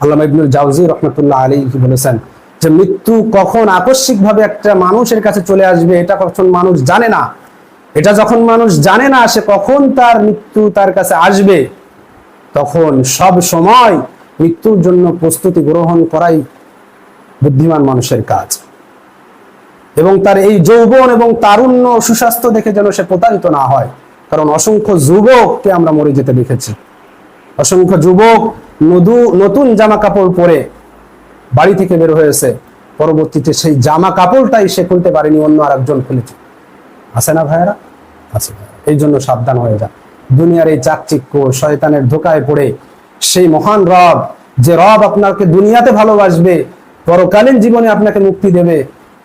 আল্লামা ইবনুল জাউজি রহমতুল্লাহ আলী বলেছেন যে মৃত্যু কখন আকস্মিকভাবে একটা মানুষের কাছে চলে আসবে, এটা কখন মানুষ জানে না। এটা যখন মানুষ জানে না সে কখন তার মৃত্যু তার কাছে আসবে, তখন সব সময় মৃত্যুর জন্য প্রস্তুতি গ্রহণ করাই বুদ্ধিমান মানুষের কাজ। এবং তার এই যৌবন এবং তারুণ্য সুস্বাস্থ্য দেখে যেন সে প্রতারিত না হয়। কারণ অসংখ্য যুবককে আমরা মরে যেতে দেখেছি। অসংখ্য যুবক নতুন জামা কাপড় পরে বাড়ি থেকে বের হয়েছে। পরবর্তীতে সেই জামা কাপড়টাই সে খুলতে পারেনি, অন্য আর একজন খুলেছে। আছে না ভাইয়েরা? আছে এই জন্য সাবধান হয়ে যা দুনিয়ার এই চাকচিক্য, শয়তানের ধোকায় পড়ে সেই মহান রব, যে রব আপনাকে দুনিয়াতে ভালোবাসবে, পরকালীন জীবনে আপনাকে মুক্তি দেবে,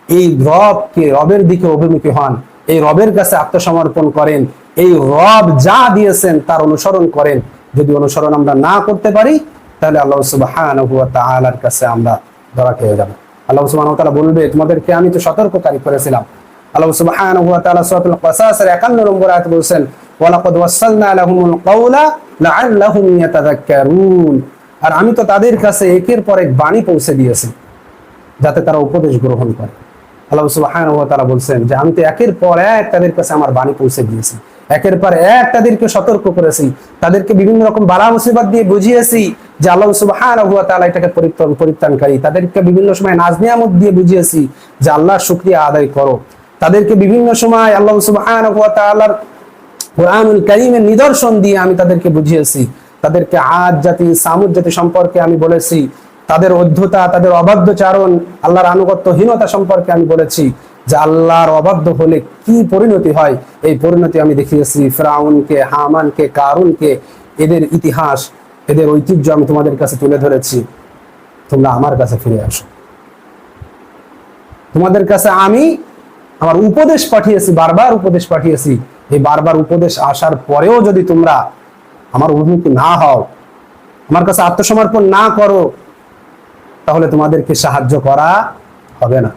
এই রবকে, রবের দিকে অভিমুখী হন। এই রবের কাছে আত্মসমর্পণ করেন। এই রব যা দিয়েছেন তার অনুসরণ করেন। যদি অনুসরণ আমরা না করতে পারি, তাহলে আল্লাহ সুবহানাহু ওয়া তাআলার কাছে আমরা ধরা খেয়ে যাব। আল্লাহ সুবহানাহু ওয়া তাআলা বলবে, তোমাদেরকে আমি তো সতর্ককারী করেছিলাম। আল্লাহ সুবহানাহু ওয়া তাআলা সূরাতুল কাসাসের 51 নম্বর আয়াতে বলেছেন, ওয়ালাকাদ ওয়াসালনা লাহুমুল কাওলা লাআল্লাহুম ইয়াতাযাক্কারুন। আর আমি তো তাদের কাছে একের পর এক বাণী পৌঁছে দিয়েছি, যাতে তারা উপদেশ গ্রহণ করে। আল্লাহ বলছেন যে, আমি তো একের পর এক তাদের কাছে আমার বাণী পৌঁছে দিয়েছি। একের পর এক তাদেরকে সতর্ক করেছি। তাদেরকে বিভিন্ন রকম বালা মুসিবত দিয়ে বুঝিয়েছি যে আল্লাহ সুবহানাহু ওয়া তাআলা এটাকে পরিত্রাণ পরিত্রাণকারী। তাদেরকে বিভিন্ন সময় নাজ নিয়ামত দিয়ে বুঝিয়েছি যে আল্লাহর শুকরিয়া আদায় করো। তাদেরকে বিভিন্ন সময় আল্লাহ সুবহানাহু ওয়া তাআলার কোরআনুল কারীমের নিদর্শন দিয়ে আমি তাদেরকে বুঝিয়েছি। তাদেরকে আজ জাতি, সামুদ জাতি সম্পর্কে আমি বলেছি। তাদের অধ্যতা, তাদের অবাধ্যচারণ, আল্লাহর আনুগত্যহীনতা সম্পর্কে আমি বলেছি। যে আল্লাহর অবাধ্য হলে কি পরিণতি হয়? এই পরিণতি আমি দেখিয়েছি ফ্রাউনকে, হামানকে, কারুনকে। এদের ইতিহাস, এদের ঐতিহ্য আমি তোমাদের কাছে তুলে ধরেছি। তোমরা আমার কাছে ফিরে আসো। তোমাদের কাছে আমি আমার উপদেশ পাঠিয়েছি, বারবার উপদেশ পাঠিয়েছি। এই বারবার উপদেশ আসার পরেও যদি তোমরা আমার অভিমুখী না হও, আমার কাছে আত্মসমর্পণ না করো, তাহলে তোমাদেরকে সাহায্য করা হবে না।